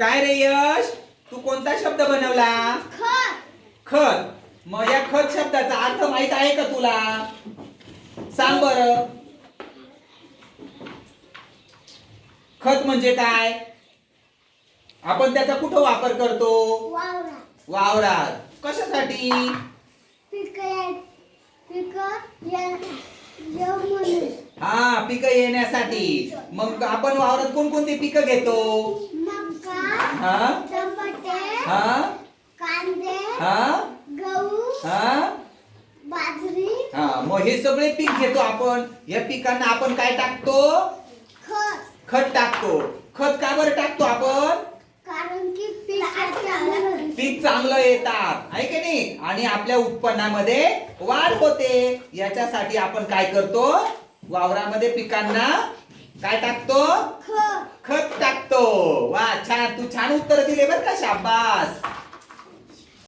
काय रे यश? तू कोणता शब्द बनवला? खत. खत. मग या खत शब्दाचा अर्थ माहीत आहे का तुला? सांग बर. खत म्हणजे काय? आपण त्याचा कुठं वापर करतो? वावरात. कशासाठी? हा पिकं येण्यासाठी. मग आपण वावरात कोणकोणती पिकं घेतो? हा? कांदे हा? गहू हा? बाजरी हा मग हे सगळे पीक घेतो आपण. या पिकांना आपण काय टाकतो? खत. खत टाकतो. खत का बरं टाकतो आपण? कारण की पीक चांगलं पीक चांगलं येतात. आहे की नाही? आणि आपल्या उत्पन्नामध्ये वाढ होते. याच्यासाठी आपण काय करतो? वावरामध्ये पिकांना काय टाकतो? खत. छान तू छान उत्तर दिले बर का शाबास.